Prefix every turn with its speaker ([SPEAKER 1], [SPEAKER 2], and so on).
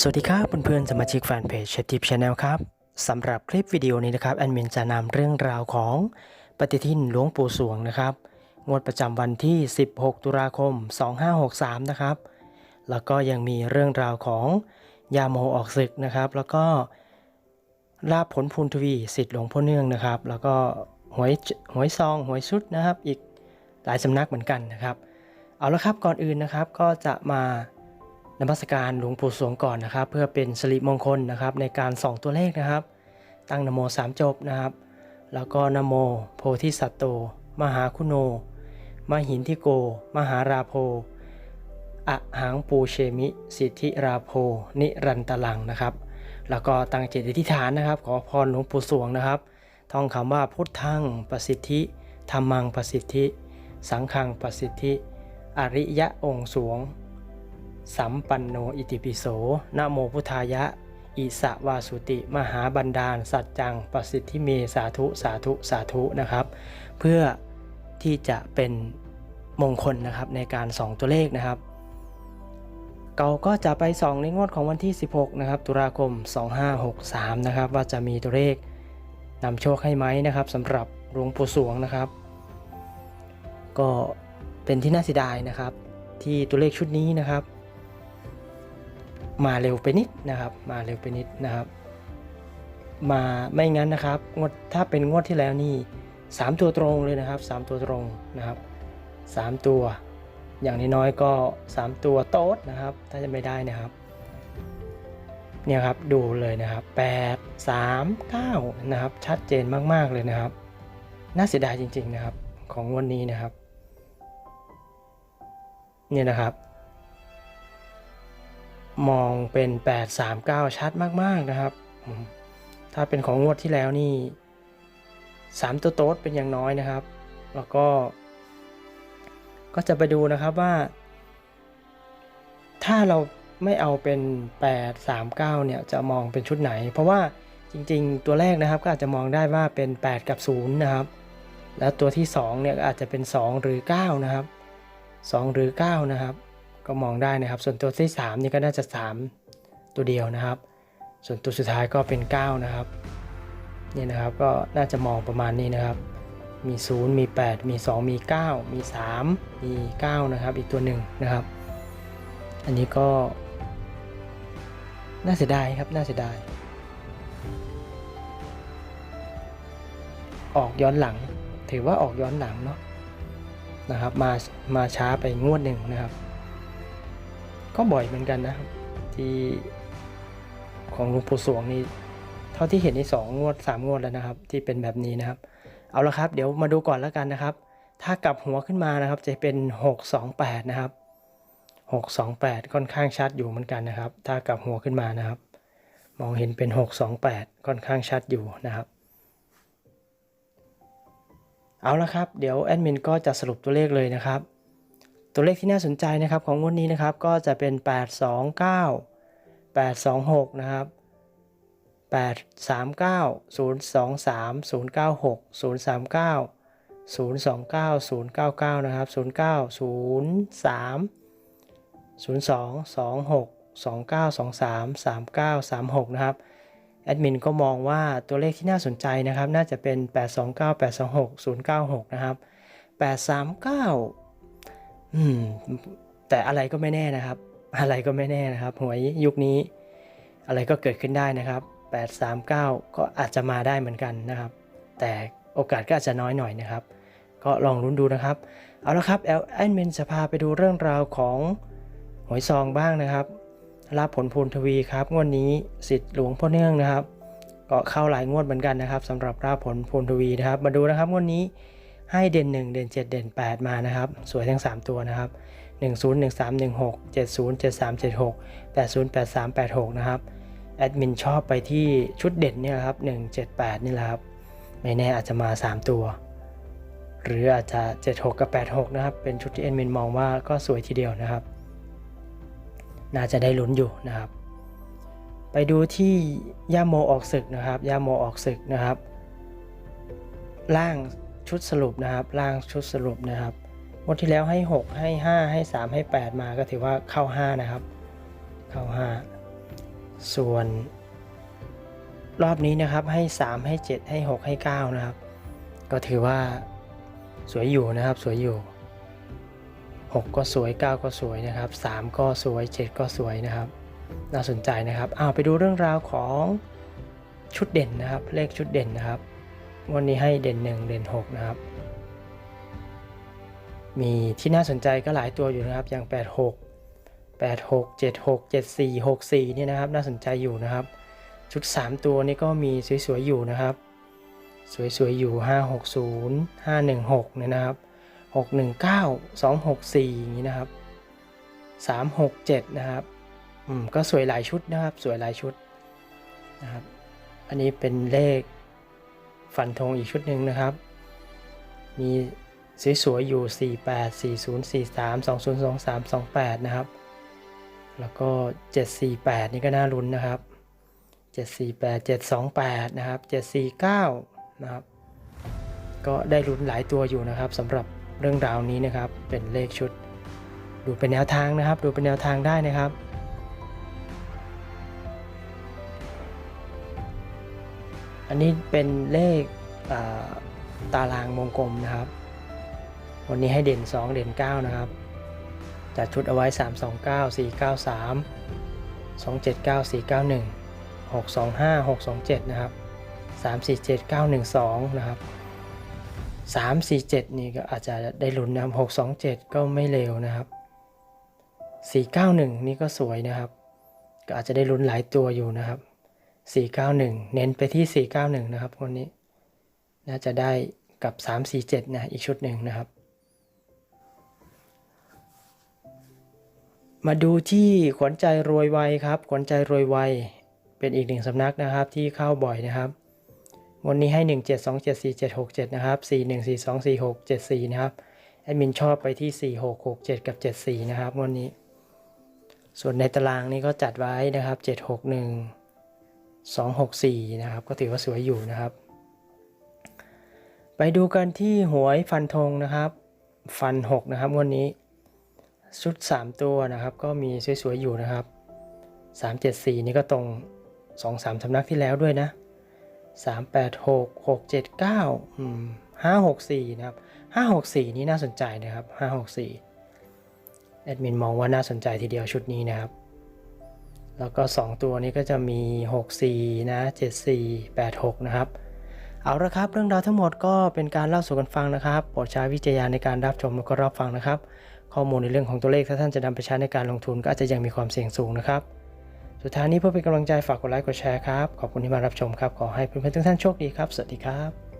[SPEAKER 1] สวัสดีครับเพื่อนๆสมาชิกแฟนเพจเชติปชาแนลครับสำหรับคลิปวิดีโอนี้นะครับแอดมินจะนำเรื่องราวของปฏิทินหลวงปู่สวงนะครับงวดประจำวันที่ 16 ตุลาคม 2563 นะครับ แล้วก็ยังมีเรื่องราวของยาโมออกศึกนะครับ แล้วก็ลาบผลพูนทวีสิทธิ์หลวงพ่อเนื่องนะครับ แล้วก็หวยหวยซองหวยชุดนะครับ อีกหลายสำนักเหมือนกันนะครับ เอาละครับก่อนอื่นนะครับก็จะมา นมัสการหลวงปู่สวงก่อนนะครับ เพื่อเป็นสิริมงคลนะครับในการส่องตัวเลขนะครับ ตั้งนโมสามจบนะครับ แล้วก็นโม โพธิสัตโต มหาคุโน มหินทิโก มหาราโพอะหังปูเชมิ สิทธิราโพนิรันตลังนะครับ แล้วก็ตั้งจิตอธิษฐานนะครับ ขอพรหลวงปู่สวงนะครับ ท่องคำว่าพุทธังประสิทธิธรรมังประสิทธิ สังฆังประสิทธิ อริยะองค์สวง สัมปันโนอิติปิโสนะโมพุทธายะ อิสะวาสุติมหาบันดาล สัจจังประสิทธิเมสาธุสาธุสาธุนะครับ เพื่อที่จะเป็นมงคลนะครับในการส่องตัวเลขนะครับเกาก็จะไปส่องในงวดของวันที่ 16 นะครับ ตุลาคม 2563 นะครับ ว่าจะมีตัวเลขนำโชคให้ไหมนะครับสำหรับหลวงปู่สวงนะครับ ก็เป็นที่น่าเสียดายนะครับ ที่ตัวเลขชุดนี้นะครับ มาเร็วไปนิดนะครับ มาเร็วไปนิดนะครับ มาไม่งั้นนะครับงวดถ้าเป็นงวดที่แล้วนี่ 3 ตัวตรงเลยนะครับ 3 ตัวตรงนะครับ 3 ตัว อย่างน้อยๆก็ 3 ตัวโต๊ดนะครับ ถ้าจะไม่ได้นะครับเนี่ยครับดูเลยนะครับ 8 3 9 นะครับ ชัดเจนมากๆเลยนะครับ น่าเสียดายจริง ๆนะครับ ของงวันนี้นะครับ เนี่ยนะครับ มองเป็น 839 ชัดมาก ๆ นะครับ ถ้าเป็นของงวดที่แล้วนี่ 3 ตัวโต๊ดเป็นอย่างน้อยนะครับ แล้วก็ ก็จะไปดูนะครับว่า ถ้าเราไม่เอาเป็น 839 เนี่ย จะมองเป็นชุดไหน เพราะว่าจริง ๆ ตัวแรกนะครับก็อาจจะมองได้ว่าเป็น 8 กับ 0 นะครับ แล้วตัวที่ 2 เนี่ยก็อาจจะเป็น 2 หรือ 9 นะครับ 2 หรือ 9 นะครับ ก็มองได้นะครับ ส่วนตัวที่ 3 นี่ก็น่าจะ 3 ตัวเดียวนะครับ ส่วนตัวสุดท้ายก็เป็น 9 นะครับนี่นะครับก็น่าจะมองประมาณนี้นะครับ มี 0 มี 8 มี 2 มี 9 มี 3 มี 9 นะครับ อีกตัวหนึ่งนะครับ อันนี้ก็ น่าเสียดายครับ น่าเสียดาย ออกย้อนหลัง ถือว่าออกย้อนหลังเนาะนะครับ มา มาช้าไปงวดหนึ่งนะครับ ก็บ่อยเหมือนกันนะครับ ที่ของหลวงปู่สวงนี่เท่าที่เห็นในสองงวดสามงวดแล้วนะครับ ที่เป็นแบบนี้นะครับ เอาละครับ เดี๋ยวมาดูก่อนแล้วกันนะครับ ถ้ากลับหัวขึ้นมานะครับ จะเป็น 628 นะครับ 628 ค่อนข้างชัดอยู่เหมือนกันนะครับ ถ้ากลับหัวขึ้นมานะครับ มองเห็นเป็น 628 ค่อนข้างชัดอยู่นะครับเอาละครับ เดี๋ยวแอดมินก็จะสรุปตัวเลขเลยนะครับ ตัวเลขที่น่าสนใจนะครับของงวดนี้นะครับก็จะเป็น 829 826 นะครับ 839 023 096 039 029 099 นะครับ 09 03 02 26 29 23 39 36 นะครับแอดมินก็มองว่าตัวเลขที่น่าสนใจนะครับ น่าจะเป็น 829 826 096 นะครับ 839 อืม แต่อะไรก็ไม่แน่นะครับ อะไรก็ไม่แน่นะครับ หวยยุคนี้ อะไรก็เกิดขึ้นได้นะครับ 839 ก็อาจจะมาได้เหมือนกันนะครับ แต่โอกาสก็อาจจะน้อยหน่อยนะครับ ก็ลองลุ้นดูนะครับ เอาละครับแอลแอนเมนจะพาไปดูเรื่องราวของหวยซองบ้างนะครับรับผลพูนทวีครับงวดนี้สิทธิ์หลวงพ่อเนื่องนะครับ ก็เข้าหลายงวดเหมือนกันนะครับสำหรับรับผลพูนทวีนะครับ มาดูนะครับงวดนี้ ให้เด่น 1 เด่น 7 เด่น 8 มานะครับ สวยทั้ง 3 ตัวนะครับ 10 13 16 70 73 76 80 83 86 นะครับ แอดมินชอบไปที่ชุดเด่นเนี่ยครับ 178 นี่แหละครับ ไม่แน่อาจจะมา 3 ตัว หรืออาจจะ 76 กับ 86 นะครับ เป็นชุดที่แอดมินมองว่าก็สวยทีเดียวนะครับ น่าจะได้ลุ้นอยู่นะครับ ไปดูที่ย่าโมออกศึกนะครับย่าโมออกศึกนะครับ ล่าง ชุดสรุปนะครับล่างชุดสรุปนะครับงวดที่แล้วให้ 6 ให้ 5 ให้ 3 ให้ 8 มาก็ถือว่าเข้า 5 นะครับ เข้า 5 ส่วน รอบนี้นะครับให้ 3 ให้ 7 ให้ 6 ให้ 9 นะครับ ก็ถือว่าสวยอยู่นะครับสวยอยู่ 6 ก็สวย 9 ก็สวยนะครับ 3 ก็สวย 7 ก็สวยนะครับ น่าสนใจนะครับอ้าวไปดูเรื่องราวของชุดเด่นนะครับ เลขชุดเด่นนะครับ วันนี้ให้เด่น 1 เด่น 6 นะครับ มีที่น่าสนใจก็หลายตัวอยู่นะครับ อย่าง 86 86 76 74 64เนี่ยนะครับ น่าสนใจอยู่นะครับ ชุด 3 ตัวนี้ก็มีสวยๆอยู่นะครับ สวยๆอยู่ 560 516เนี่ยนะครับ 619 264อย่างนี้นะครับ 367 นะครับอืมก็สวยหลายชุดนะครับ สวยหลายชุดนะครับ อันนี้เป็นเลข ฟันธงอีกชุดหนึ่งนะครับ มีสวยๆอยู่ 48 40 43 2023 28 นะครับ แล้วก็ 748 นี่ก็น่าลุ้นนะครับ 748 728 นะครับ 749 นะครับ ก็ได้ลุ้นหลายตัวอยู่นะครับสำหรับเรื่องราวนี้นะครับเป็นเลขชุด ดูเป็นแนวทางนะครับ ดูเป็นแนวทางได้นะครับ อันนี้เป็นเลขตารางวงกลมนะครับ วันนี้ให้เด่น 2 เด่น 9 นะครับ จัดชุดเอาไว้ 329 493 279 491 625 627 นะครับ 347 912 นะครับ 347 นี่ก็อาจจะได้ลุ้นนะครับ627 ก็ไม่เลวนะครับ 491 นี่ก็สวยนะครับ ก็อาจจะได้ลุ้นหลายตัวอยู่นะครับ 491 เน้นไปที่ 491 นะครับคนนี้ น่าจะได้กับ 347 นะ อีกชุดหนึ่งนะครับ มาดูที่ขวัญใจรวยไวครับ ขวัญใจรวยไว เป็นอีกหนึ่งสำนักนะครับที่เข้าบ่อยนะครับ วันนี้ให้ 1 7 2 7 4 7 6 7 นะครับ 4 1 4 2 4 6 7 4 นะครับ แอดมินชอบไปที่ 4 6 6 7 กับ 7 4 นะครับ วันนี้ ส่วนในตารางนี้ก็จัดไว้นะครับ 7 2 6 4 นะครับ ก็ถือว่าสวยอยู่นะครับ ไปดูกันที่หวยฟันธงนะครับ ฟัน 6 นะครับวันนี้ ชุด 3 ตัวนะครับ ก็มีสวยๆอยู่นะครับ 374 นี่ก็ตรง 2-3สำนักที่แล้วด้วยนะ 386 679อืม564 นะครับ 564 นี่น่าสนใจนะครับ 564 แอดมินมองว่าน่าสนใจทีเดียวชุดนี้นะครับ แล้วก็ 2 ตัวนี้ก็จะมี 64 นะ 74 86 นะครับ เอาละครับ เรื่องราวทั้งหมดก็เป็นการเล่าสู่กันฟังนะครับโปรดใช้วิจารณญาในการรับชมแล้วก็รับฟังนะครับ ข้อมูลในเรื่องของตัวเลขถ้าท่านจะนำไปใช้ในการลงทุนก็อาจจะยังมีความเสี่ยงสูงนะครับ สุดท้ายนี้เพื่อเป็นกำลังใจฝากกดไลค์กดแชร์ครับ ขอบคุณที่มารับชมครับ ขอให้เพื่อนๆทุกท่านโชคดีครับ สวัสดีครับ